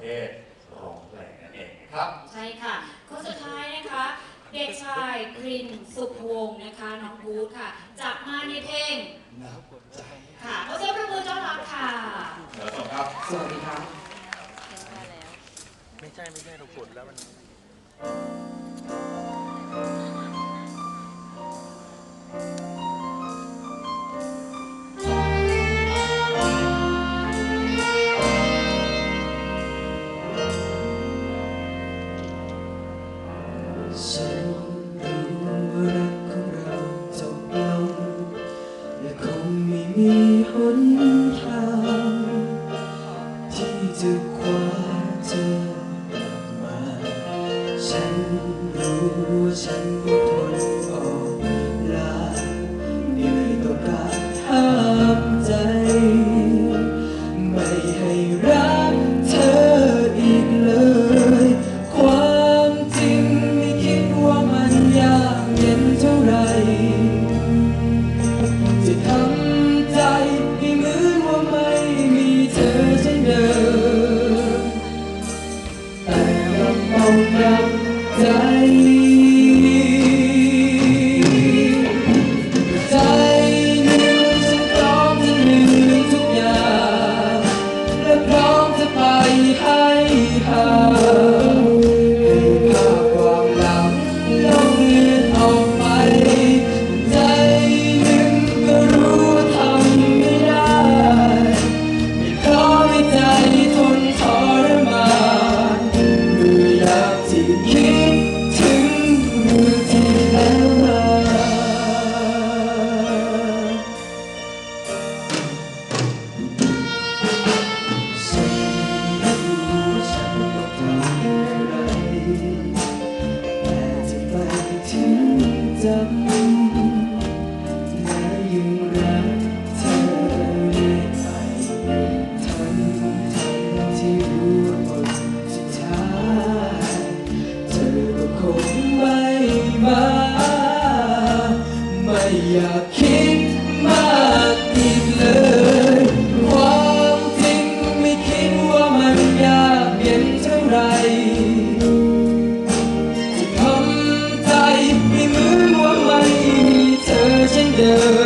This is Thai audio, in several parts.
เภทร้องเพลงนั่นเองนะครับ ใช่ค่ะ คนสุดท้ายนะคะ เด็กชายกรินสุขวงศ์นะคะน้องบูธค่ะจะมาในเพลงนับใจค่ะขอเสียงประมือต้อนรับค่ะเดี๋ยวส่งครับ สวัสดีครับไม่ใช่ ไม่ใช่เรากดแล้วมัน มีหน เราต้องรับใจ ใจนึ่งฉันพร้อมจะลืมทุกอย่าง และพร้อมจะไปให้ห่างให้ภาพความหลังลงเลือนออกไป ใจหนึ่งก็รู้ว่าทำไม่ได้ ไม่พร้อมให้ใจทนทน อย่าคิดมากอีกเลย ความจริงไม่คิดว่ามันยากเยนเท่าไรจะทำใจไม่เหมือนว่าไม่มีเธอเช่นเดิ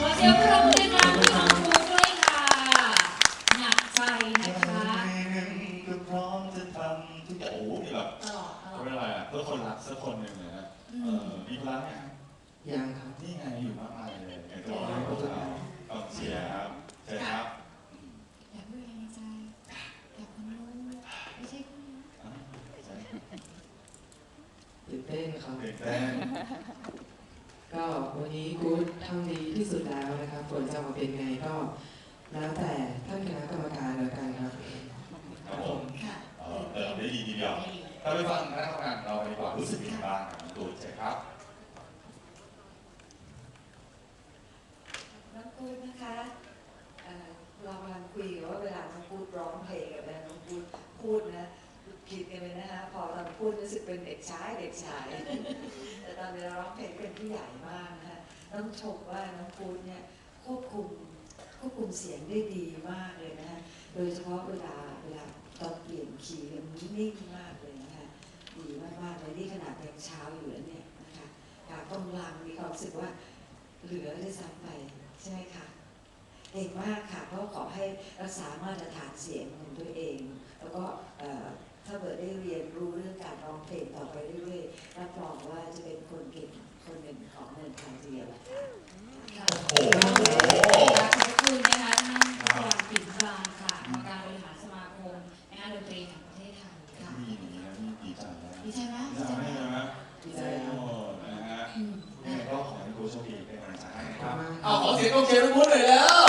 ขอเสียงปรบมือดังๆให้กับครูด้วยค่ะ หนักใจนะคะ คือพร้อมจะทำทุกอย่างโอ้โหนี่แบบตลอดตลอด ไม่เป็นไรอะเพื่อคนรักสักคนหนึ่งเลยนะเออมีพลังไงยังครับ นี่ไงอยู่มากมายเลยไอ้ตัวนี้พวกเรากองเชียร์ครับเชิญครับ อยากพูดอะไรในใจอยากความรู้ไม่ใช่คนนี้ตื่นเต้นครับ ตื่นเต้น ก็วันนี้กู๊ดทำดีที่สุดแล้วนะครับ ผลจะออกมาเป็นไงก็แล้วแต่ท่านคณะกรรมการแล้วกันครับ ครับผมค่ะเอ่อเติมได้ดีทีเดียวได้ดีเราไปฟังคณะกรรมการเราดีกว่ารู้สึกยังไงบ้างครับน้องตูนเชิญครับ น้องพูดนะคะเอ่อเรากำลังคุยกันว่าเวลาน้องพูดร้องเพลงกับเวลาน้องพูดพูดนะ ผิดกันเลยนะคะพอตอนพูดรู้สึกเป็นเด็กชายเด็กชาย แต่ตอนเวลาร้องเพลงเป็นผู้ใหญ่มากนะคะต้องชมว่าน้องพูดเนี่ยควบคุมควบคุมเสียงได้ดีมากเลยนะคะโดยเฉพาะเวลาเวลาตอนเปลี่ยนคีย์มันนิ่งมากเลยนะคะดีมากๆเลยนี่ขนาดยังเช้าอยู่แล้วเนี่ยนะคะค่ะกำลังมีความรู้สึกว่าเหลือได้ซ้ำไปใช่ไหมคะเก่งมากค่ะก็ขอให้รักษามาตรฐานเสียงของตัวเอง แล้วก็ ถ้าเกิดได้เรียนรู้เรื่องการร้องเพลงต่อไปเรื่อยๆรับรองว่าจะเป็นคนเก่งคนหนึ่งของเมืองไทยทีเดียวแหละค่ะโอ้โหขอบคุณนะคะท่านผู้การปิ่นบานค่ะกรรมการบริหารสมาคมนะคะดนตรีแห่งประเทศไทยค่ะมีอย่างนี้นะนี่ดีใจนะดีใจไหมดีดีใจใจไหมนะดีใจครับโอ้นะฮะอืมยังไงก็ขอให้ครูโชคดีเป็นกำลังใจให้นะครับขอบคุณมากเอาขอเสียงกองเชียร์ทุกคนหน่อยแล้ว